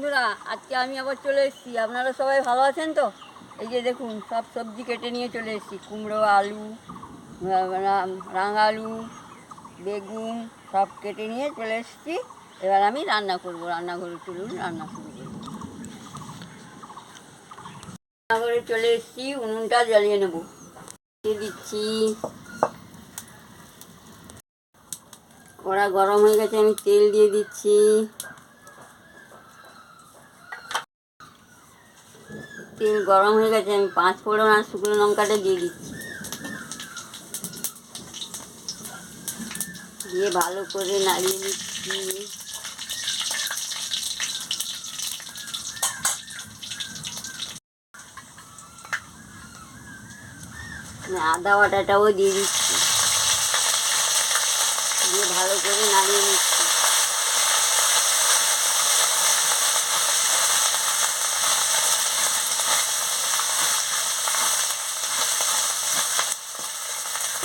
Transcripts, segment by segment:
বন্ধুরা, আজকে আমি আবার চলে এসেছি। আপনারা সবাই ভালো আছেন তো? এই যে দেখুন, সব সবজি কেটে নিয়ে চলে এসেছি। কুমড়ো, আলু রাঙা আলু বেগুন, সব কেটে নিয়ে চলে এসেছি। এবার আমি রান্না করব। রান্নাঘরে চলুন, রান্না শুরু করি। রান্নাঘরে চলে এসেছি। উনুনটা জ্বালিয়ে নেব। দিচ্ছি। কড়া গরম হয়ে গেছে, আমি তেল দিয়ে দিচ্ছি। তেল গরম হয়ে গেছে, আমি পাঁচ ফোড়ন আর শুকনো লঙ্কাটা দিয়ে দিচ্ছি। দিয়ে ভালো করে নাড়িয়ে নিচ্ছি। আদা বাটাটাও দিয়ে দিচ্ছি। দিয়ে ভালো করে নাড়িয়ে নিচ্ছি।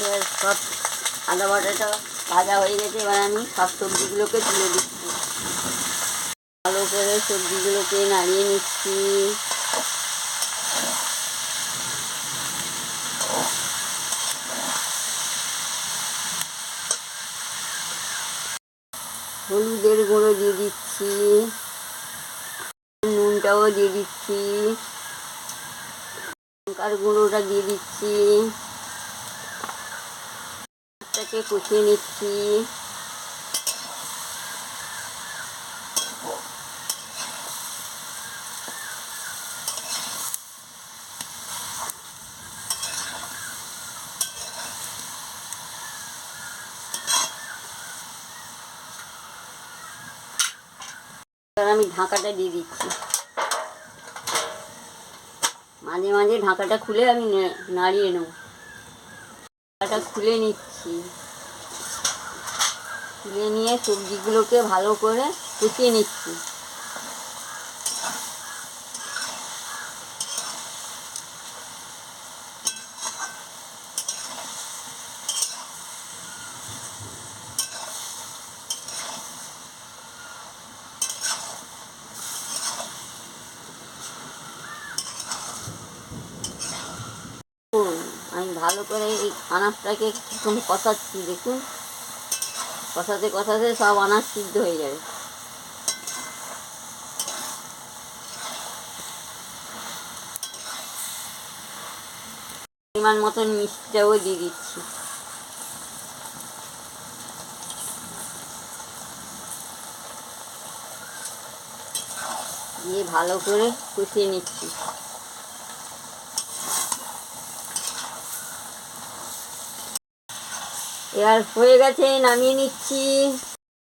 এবার সব আদা বাটাটা ভাজা হয়ে গেছে, এবার আমি সব সবজিগুলোকে তুলে দিচ্ছি। ভালো করে সবজিগুলোকে নাড়িয়ে নিচ্ছি। হলুদের গুঁড়ো দিয়ে দিচ্ছি। নুনটাও দিয়ে দিচ্ছি। লঙ্কার গুঁড়োটা দিয়ে দিচ্ছি। এটাকে কষিয়ে নিচ্ছি আমি ঢাকাটা দিয়ে দিচ্ছি মাঝে মাঝে ঢাকাটা খুলে আমি নাড়িয়ে নেব ঢাকাটা খুলে নিচ্ছি খুলে নিয়ে সবজিগুলোকে ভালো করে কুচিয়ে নিচ্ছি। আমি ভালো করে এই আনাজটাকে কিছুক্ষণ কষাচ্ছি, দেখুন। কষাতে কষাতে সব আনাজ সিদ্ধ হয়ে যাবে। পরিমাণ মতন মিষ্টিটাও দিয়ে দিচ্ছি। দিয়ে ভালো করে কষিয়ে নিচ্ছি। এবার হয়ে গেছে, নামিয়ে নিচ্ছি।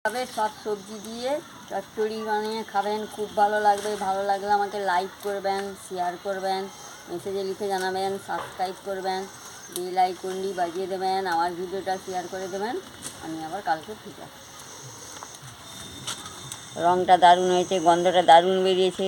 তবে সব সবজি দিয়ে চচ্চড়ি বানিয়ে খাবেন, খুব ভালো লাগবে। ভালো লাগলে আমাকে লাইক করবেন শেয়ার করবেন মেসেজে লিখে জানাবেন সাবস্ক্রাইব করবেন বেল আইকনটি বাজিয়ে দেবেন, আমার ভিডিওটা শেয়ার করে দেবেন। আমি আবার কালকে ঠিক আছে রঙটা দারুণ হয়েছে, গন্ধটা দারুণ বেরিয়েছে।